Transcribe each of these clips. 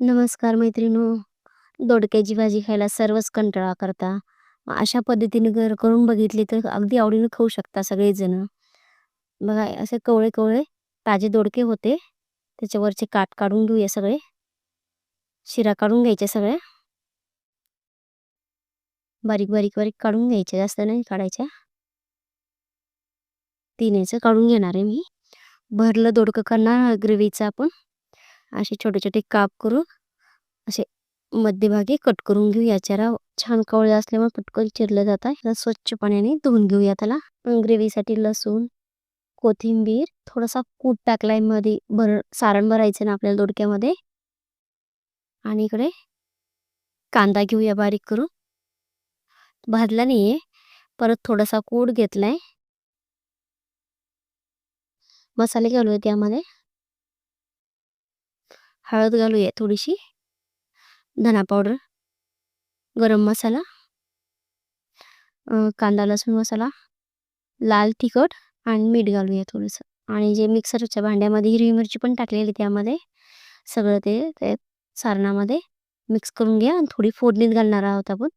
नमस्कार मैत्रिणो. दोडक्याची भाजी खायला सर्वच कंटाळा करता. मग अशा पद्धतीने घर करून बघितली तर अगदी आवडीने खाऊ शकता सगळेजण. बघा असे कवळे-कवळे ताजे दोडके होते. त्याच्यावरचे काट काढून घेऊया सगळे. शिरा काढून घ्यायच्या सगळ्या. बारीक बारीक बारीक काढून घ्यायच्या जास्त नाही काढायच्या. तिनेचं काढून घेणार आहे मी. भरलं दोडकं करणार ग्रेव्हीचं आपण. असे छोटे-छोटे काप करू. असे मध्यभागी कट करून घेऊया चेहरा छान कवळे असल्यामुळे पटकन चिरलं जातं. ह्याला स्वच्छ पाण्याने धुवून घेऊया त्याला. ग्रेव्हीसाठी लसूण, कोथिंबीर, थोडासा कूट टाकलायमध्ये भर सारण भरायचं ना आपल्याला दोडक्यामध्ये. आणि इकडे कांदा घेऊया बारीक करून. भाजला नाहीये. परत थोडासा कूट घेतलाय. मसाले घालूया त्यामध्ये. हळद घालूया थोडीशी. धना पावडर, गरम मसाला, कांदा लसूण मसाला, लाल तिखट आणि मीठ घालूया थोडंसं. आणि जे मिक्सरच्या भांड्यामध्ये हिरवी मिरची पण टाकलेली त्यामध्ये. सगळं ते ते सारणामध्ये मिक्स करून घ्या आणि थोडी फोडणीत घालणार आहोत आपण.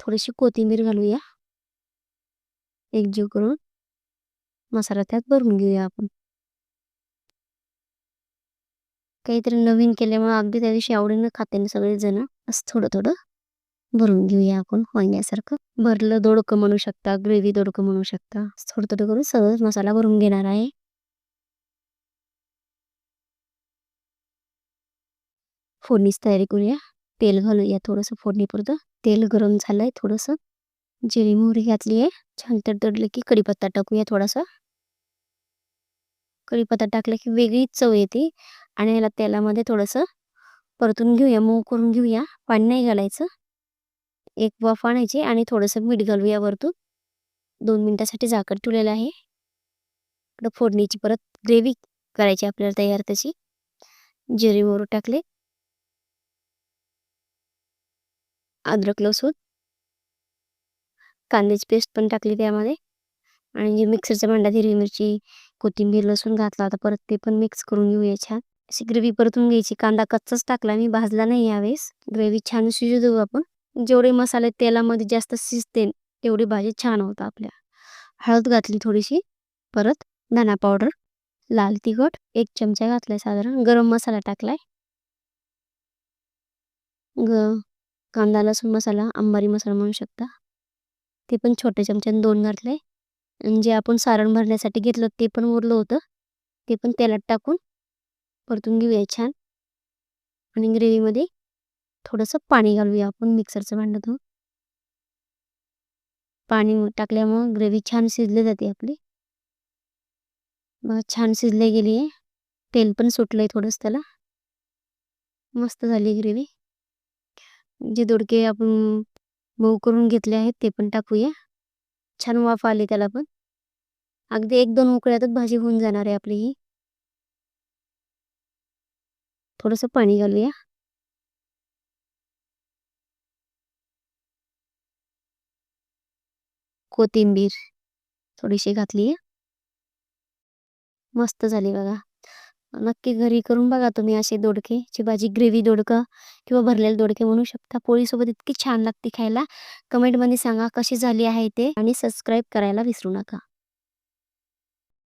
थोडीशी कोथिंबीर घालूया. एकजीव करून मसाला त्यात भरून घेऊया आपण. काहीतरी नवीन केल्यामुळे अगदी त्या दिवशी आवडीनं खाते सगळेजण. असं थोडं-थोडं भरून घेऊया आपण वांग्यासारखं. भरलं दोडकं म्हणू शकता, ग्रेव्ही दोडकं म्हणू शकता. थोडं-थोडं करून सगळं मसाला भरून घेणार आहे. फोडणीच तयारी करूया. तेल घालूया थोडंसं फोडणीपुरतं. तेल गरम झालंय थोडंसं. जिरी मोहरी घातली आहे. छान तडतडलं की कढीपत्ता टाकूया थोडासा. कढीपत्ता टाकला की वेगळीच चव येते. आणि याला तेलामध्ये थोडंसं परतून घेऊया, मऊ करून घेऊया. पाणी नाही घालायचं. एक वाफ आणायची आणि थोडंसं मीठ घालूया वरतून. दोन मिनिटासाठी झाकण ठेवलेलं आहे. इकडं फोडणीची परत ग्रेव्ही करायची आपल्याला तयार त्याची. जिरे मोरू टाकले. अद्रक लसूण कांद्याची पेस्ट पण टाकली त्यामध्ये. आणि जे मिक्सरच्या भांड्यात हिरवी मिरची, कोथिंबीर, लसूण घातला होता परत ते पण मिक्स करून घेऊया छान. अशी ग्रेव्ही परतून घ्यायची. कांदा कच्चाच टाकला मी, भाजला नाही यावेळेस. ग्रेव्ही छान शिजू देऊ आपण. जेवढे मसाले तेलामध्ये जास्त शिजते तेवढी भाजी छान होतं आपल्या. हळद घातली थोडीशी. परत धना पावडर, लाल तिखट एक चमचा घातलाय साधारण. गरम मसाला टाकलाय. ग कांदा लसूण मसाला, अंबारी मसाला म्हणू शकता. ते पण छोट्या चमच्याने दोन घातले. आणि जे आपण सारण भरण्यासाठी घेतलं ते पण उरलं होतं. ते पण तेलात टाकून परतून घेऊया छान. आणि ग्रेव्हीमध्ये थोडंसं पाणी घालूया आपण मिक्सरचं भांड्यातून पाणी टाकल्यामुळे ग्रेव्ही छान शिजली जाते आपली. मग छान शिजली गेली आहे. तेल पण सुटलं आहे थोडंसं त्याला. मस्त झाली ग्रेव्ही. जे दोडके आपण मऊ करून घेतले आहेत ते पण टाकूया. छान वाफ आली त्याला पण. अगदी एक दोन उकळ्यातच भाजी होऊन जाणार आहे आपली ही. थोडंसं पाणी घालूया. कोथिंबीर थोडीशी घातली मस्त झाली बघा. नक्की घरी करून बघा तुम्ही असे दोडकेची भाजी ग्रेव्ही दोडकं किंवा भरलेले दोडके म्हणू शकता. पोळीसोबत इतकी छान लागते खायला. कमेंटमध्ये सांगा कशी झाली आहे ते आणि सबस्क्राईब करायला विसरू नका.